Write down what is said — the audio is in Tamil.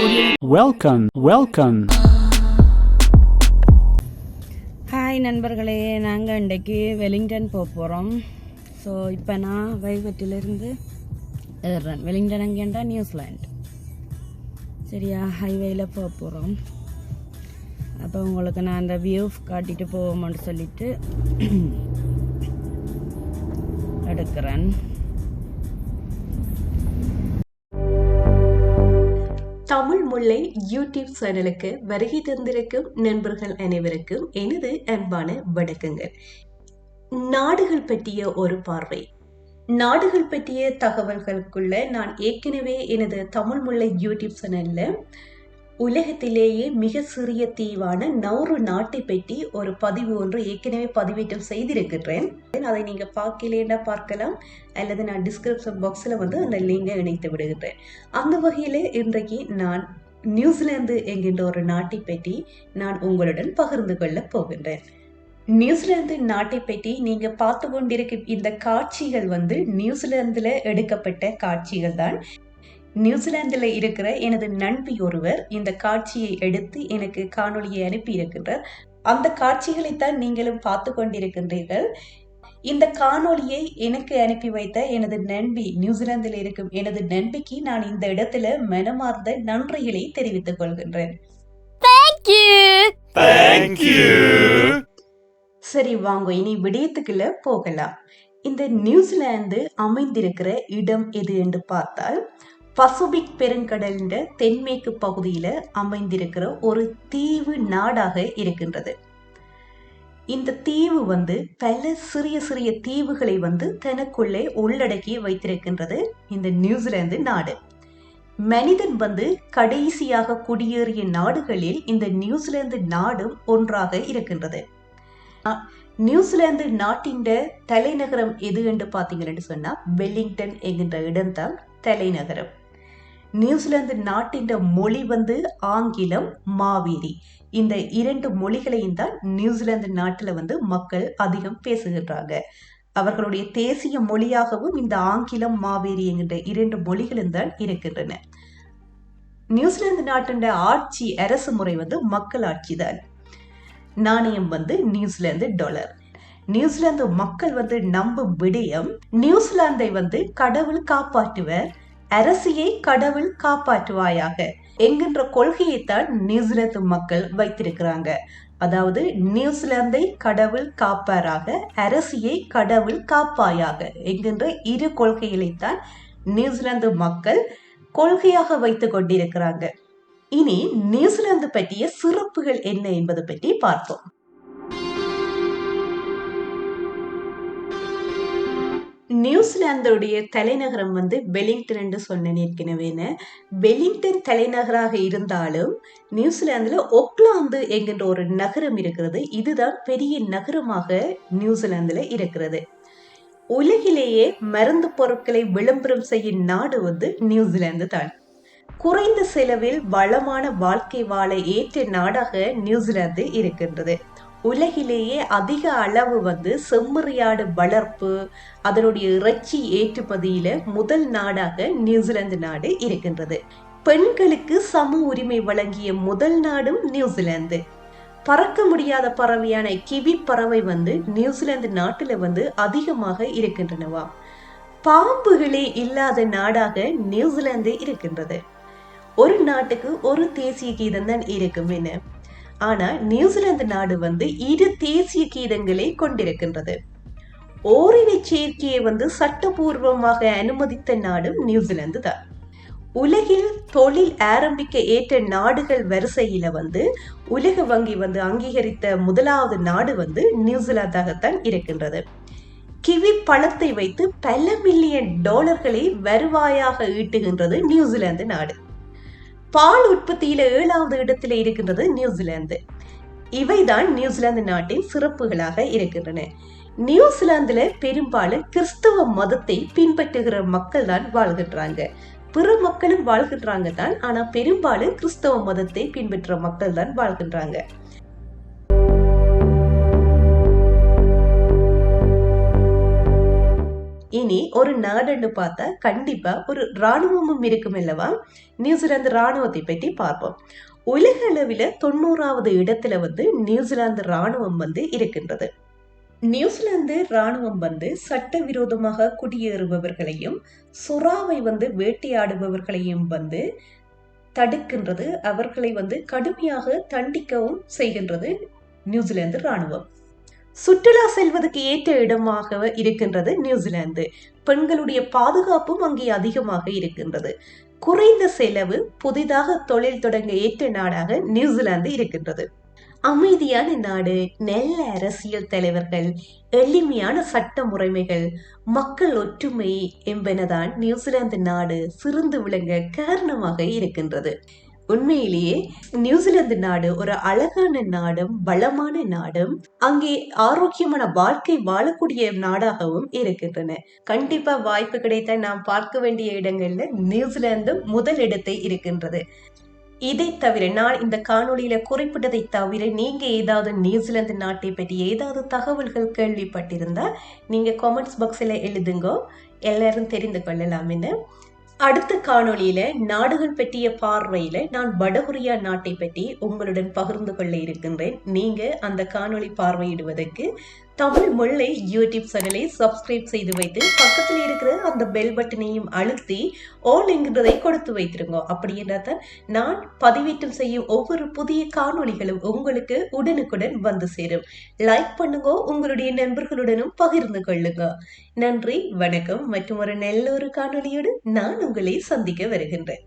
வெல்கம் வெல்கம் ஹாய் நண்பர்களே. நாங்கள் இன்றைக்கு வெலிங்டன் போக போகிறோம் ஸோ இப்போ நான் வைவட்டிலிருந்து ஏறுறேன். வெலிங்டன் அங்கேண்டா நியூசிலாண்ட் சரியா? ஹைவேயில் போக போகிறோம் அப்போ உங்களுக்கு நான் அந்த வியூ காட்டிட்டு போவோம்னு சொல்லிட்டு எடுக்கிறேன். முல்லை யூடியூப் சேனலுக்கு வருகை தந்திருக்கும் நண்பர்கள் அனைவருக்கும் எனது அன்பான வணக்கங்கள். நாடுகள் பற்றிய ஒரு பார்வை. நாடுகள் பற்றிய தகவல்களுக்குள்ள நான் ஏற்கனவே எனது தமிழ் முல்லை யூடியூப் சேனல்ல உலகத்திலேயே மிக சிறிய தீவான நௌறு நாட்டை பற்றி ஒரு பதிவு ஒன்று ஏற்கனவே பதிவேற்றம் செய்திருக்கின்றேன். அதை நீங்க பார்க்கலேன்னா பார்க்கலாம். அல்லது நான் டிஸ்கிரிப்ஷன் பாக்ஸில் வந்து அந்த லிங்கை இணைத்து விடுகிறேன் அந்த வகையில் இன்றைக்கு நான் நியூசிலாந்து என்கின்ற ஒரு நாட்டை பற்றி நான் உங்களுடன் பகிர்ந்து கொள்ளப் போகின்றேன். நியூசிலாந்து நாட்டை பற்றி நீங்கள் பார்த்து கொண்டிருக்க இந்த காட்சிகள் வந்து நியூசிலாந்தில் எடுக்கப்பட்ட காட்சிகள் தான் நியூசிலாந்தில் இருக்கிற எனது நண்பி ஒருவர் இந்த காட்சியை எடுத்து எனக்கு காணொளியை அனுப்பி இருக்கின்றார் அந்த காட்சிகளைத்தான் நீங்களும் பார்த்து கொண்டிருக்கின்றீர்கள். இந்த காணொளியை எனக்கு அனுப்பி வைத்த எனது நண்பி நியூசிலாந்தில் இருக்கும் எனது நண்பிக்கு நான் இந்த இடத்துல மனமார்ந்த நன்றிகளை தெரிவித்துக் கொள்கின்றேன். Thank you. சரி வாங்க இனி விடயத்துக்குள்ள போகலாம். இந்த நியூசிலாந்து அமைந்திருக்கிற இடம் எது என்று பார்த்தால் பசுபிக் பெருங்கடலின் தென்மேற்கு பகுதியில் அமைந்திருக்கிற ஒரு தீவு நாடாக இருக்கின்றது. இந்த தீவு வந்து பல சிறிய சிறிய தீவுகளை வந்து தனக்குள்ளே உள்ளடக்கி வைத்திருக்கின்றது இந்த நியூசிலாந்து நாடு. மனிதன் வந்து கடைசியாக குடியேறிய நாடுகளில் இந்த நியூசிலாந்து நாடும் ஒன்றாக இருக்கின்றது. நியூசிலாந்து நாட்டின் தலைநகரம் எது என்று பார்த்தீங்கன்னு சொன்னால் வெல்லிங்டன் என்கின்ற இடம்தான் தலைநகரம். நியூசிலாந்து நாட்டின் மொழி வந்து ஆங்கிலம் மாவேரி. இந்த இரண்டு மொழிகளையும் தான் நியூசிலாந்து நாட்டில் வந்து மக்கள் அதிகம் பேசுகின்றாங்க. அவர்களுடைய தேசிய மொழியாகவும் இந்த ஆங்கிலம் மாவேரி என்கின்ற இரண்டு மொழிகளும் தான் இருக்கின்றன. நியூசிலாந்து நாட்டின் ஆட்சி அரசு முறை வந்து மக்கள் ஆட்சி தான். நாணயம் வந்து நியூசிலாந்து டாலர். நியூசிலாந்து மக்கள் வந்து நம்பும் விடயம் நியூசிலாந்தை வந்து கடவுள் காப்பாற்றுவர் அரசியை கடவுள் காப்பாற்றுவாயாக என்கின்ற கொள்கையைத்தான் நியூசிலாந்து மக்கள் வைத்திருக்கிறாங்க. அதாவது நியூசிலாந்தை கடவுள் காப்பாராக அரசியை கடவுள் காப்பாயாக என்கின்ற இரு கொள்கைகளைத்தான் நியூசிலாந்து மக்கள் கொள்கையாக வைத்துக் கொண்டிருக்கிறாங்க. இனி நியூசிலாந்து பற்றிய சிறப்புகள் என்ன என்பது பற்றி பார்ப்போம். நியூசிலாந்தோடைய தலைநகரம் வந்து வெலிங்டன் என்று சொன்னேன் ஏற்கனவேன்னு வெலிங்டன் தலைநகராக இருந்தாலும் நியூசிலாந்தில் ஒக்லாந்து என்கின்ற ஒரு நகரம் இருக்கிறது. இதுதான் பெரிய நகரமாக நியூசிலாந்தில் இருக்கிறது. உலகிலேயே மருந்து பொருட்களை விளம்பரம் செய்யும் நாடு வந்து நியூசிலாந்து தான். குறைந்த செலவில் வளமான வாழ்க்கை வாழ ஏற்ற நாடாக நியூசிலாந்து இருக்கின்றது. உலகிலேயே அதிக அளவு வந்து செம்மறியாடு வளர்ப்பு அதனுடைய இறைச்சி ஏற்றுமதியில முதல் நாடாக நியூசிலாந்து நாடு இருக்கின்றது. பெண்களுக்கு சம உரிமை வழங்கிய முதல் நாடும் நியூசிலாந்து. பறக்க முடியாத பறவையான கிவி பறவை வந்து நியூசிலாந்து நாட்டில் வந்து அதிகமாக இருக்கின்றனவா? பாம்புகளே இல்லாத நாடாக நியூசிலாந்து இருக்கின்றது. ஒரு நாட்டுக்கு ஒரு தேசிய கீதம் தான் இருக்கும் என்ன ஆனால் நியூசிலாந்து நாடு வந்து இரு தேசிய கீதங்களை கொண்டிருக்கின்றது. ஓரின சேர்க்கையை வந்து சட்டபூர்வமாக அனுமதித்த நாடும் நியூசிலாந்து தான். உலகில் தொழில் ஆரம்பிக்க ஏற்ற நாடுகள் வரிசையில வந்து உலக வங்கி வந்து அங்கீகரித்த முதலாவது நாடு வந்து நியூசிலாந்தாகத்தான் இருக்கின்றது. கிவி பழத்தை வைத்து பல மில்லியன் டாலர்களை வருவாயாக ஈட்டுகின்றது நியூசிலாந்து நாடு. பால் உற்பத்தியில ஏழாவது இடத்துல இருக்கின்றது நியூசிலாந்து. இவைதான் நியூசிலாந்து நாட்டின் சிறப்புகளாக இருக்கின்றன. நியூசிலாந்துல பெரும்பாலும் கிறிஸ்தவ மதத்தை பின்பற்றுகிற மக்கள் தான் வாழ்கின்றாங்க. பிற மக்களும் வாழ்கின்றாங்க தான் ஆனா பெரும்பாலும் கிறிஸ்தவ மதத்தை பின்பற்ற மக்கள் தான் வாழ்கின்றாங்க. இனி ஒரு நாடுன்னு பார்த்தா கண்டிப்பா ஒரு இராணுவமும் இருக்கும் அல்லவா? நியூசிலாந்து இராணுவத்தை பற்றி பார்ப்போம். உலக அளவில் தொண்ணூறாவது இடத்துல வந்து நியூசிலாந்து இராணுவம் வந்து இருக்கின்றது. நியூசிலாந்து இராணுவம் வந்து சட்டவிரோதமாக குடியேறுபவர்களையும் சுறாவை வந்து வேட்டையாடுபவர்களையும் வந்து தடுக்கின்றது. அவர்களை வந்து கடுமையாக தண்டிக்கவும் செய்கின்றது நியூசிலாந்து இராணுவம். சுற்றுலா செல்வதற்கு ஏற்ற இடமாக இருக்கின்றது நியூசிலாந்து. பெண்களுடைய பாதுகாப்பும் அங்கே அதிகமாக இருக்கின்றது. குறைந்த செலவு புதிதாக தொழில் தொடங்க ஏற்ற நாடாக நியூசிலாந்து இருக்கின்றது. அமைதியான நாடு நல்ல அரசியல் தலைவர்கள் எளிமையான சட்ட முறைமைகள் மக்கள் ஒற்றுமை என்பனதான் நியூசிலாந்து நாடு சிறந்து விளங்க காரணமாக இருக்கின்றது. உண்மையிலேயே நியூசிலாந்து நாடு ஒரு அழகான நாடும் வளமான நாடும் அங்கே ஆரோக்கியமான வாழ்க்கை வாழக்கூடிய நாடாகவும் இருக்கின்றன. கண்டிப்பா வாய்ப்பு கிடைத்த நாம் பார்க்க வேண்டிய இடங்கள்ல நியூசிலாந்து முதல் இடத்தை இருக்கின்றது. இதை தவிர நான் இந்த காணொலியில குறிப்பிட்டதை தவிர நீங்க ஏதாவது நியூசிலாந்து நாட்டை பற்றி ஏதாவது தகவல்கள் கேள்விப்பட்டிருந்தா நீங்க காமெண்ட்ஸ் பாக்ஸில் எழுதுங்க. எல்லாரும் தெரிந்து கொள்ளலாம்னு அடுத்த காணொளியில நாடுகள் பற்றிய பார்வையில நான் வடகொரியா நாட்டை பற்றி உங்களுடன் பகிர்ந்து கொள்ள இருக்கின்றேன். நீங்க அந்த காணொளி பார்வையிடுவதற்கு தமிழ் மொழி யூடியூப் சேனலை சப்ஸ்கிரைப் செய்து வைத்து பக்கத்தில் இருக்கிற அந்த பெல் பட்டனையும் அழுத்தி ஆல் என்கிறதை கொடுத்து வைத்திருங்க. அப்படி என்றால் நான் பதிவேற்றம் செய்யும் ஒவ்வொரு புதிய காணொளிகளும் உங்களுக்கு உடனுக்குடன் வந்து சேரும். லைக் பண்ணுங்க உங்களுடைய நண்பர்களுடனும் பகிர்ந்து கொள்ளுங்க. நன்றி வணக்கம் மற்றும் ஒரு நல்ல ஒரு காணொளியோடு நான் உங்களை சந்திக்க வருகின்றேன்.